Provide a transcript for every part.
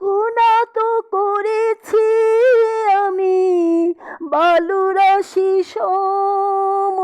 গুণা তো করেছি আমি বালুরাশি সম।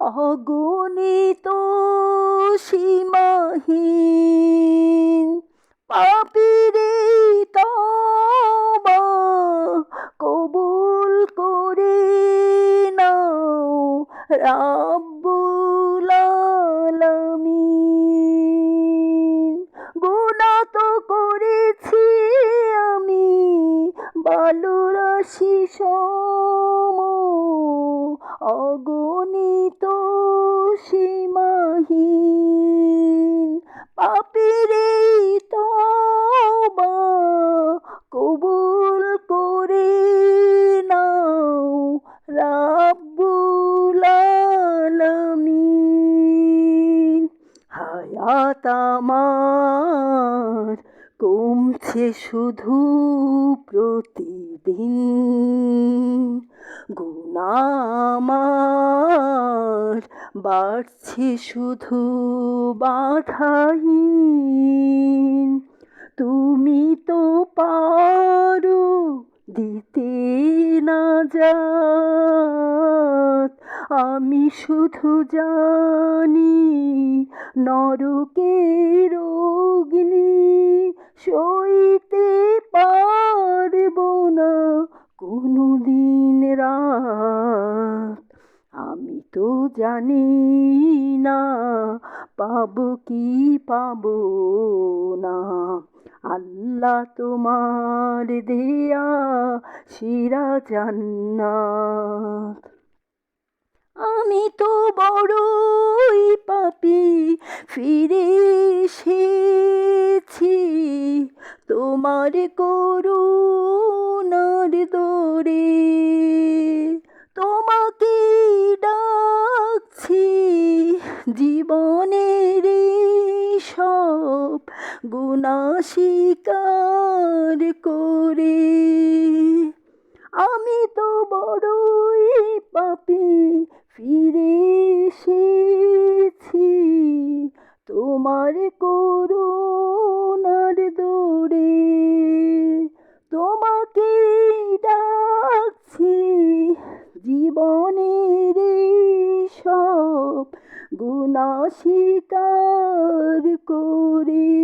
অগণিত সীমাহীন পাপিরে তবা কবুল করে নাও। রাব্বুল বালুরাশি সম অগণিত সীমাহীন। পাপিরে তবা কবুল করে নাও রাব্বুল আলামিন। হায়াত কমছে শুধু প্রতিদিন। গুণা আমার বাড়ছে শুধু বাধাহীন। তুমি তো পারো দিতে না যাত। আমি শুধু জানি নরকের অগ্নি সইতে পারব না কোনো দিন রাত। আমি তো জানি না, পাব কি পাব না। আল্লাহ তোমার দেয়া শিরা জান্নাত। আমি তো বড়ই পাপি, ফিরে এসেছি তোমার করুণার দরে। তোমাকে ডাকছি জীবনের সব গুণা স্বীকার করে। আমি তো বড়ই পাপি ফিরে এসেছি। তোমার গুণা স্বীকার করে।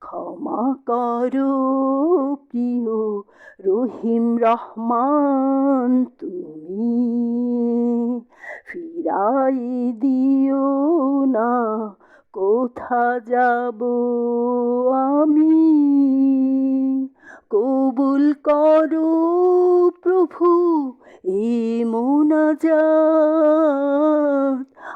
ক্ষমা করো প্রিয় রহিম রহমান, তুমি ফিরাই দিও না, কোথা যাব আমি? কবুল করো প্রভু এ মোনাজাত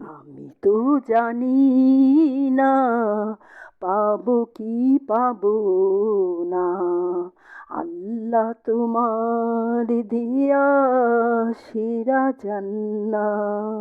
আমি তো জানি না পাবো কি পাবো না। আল্লাহ তোমার দিয়া শিরা জান্নাত।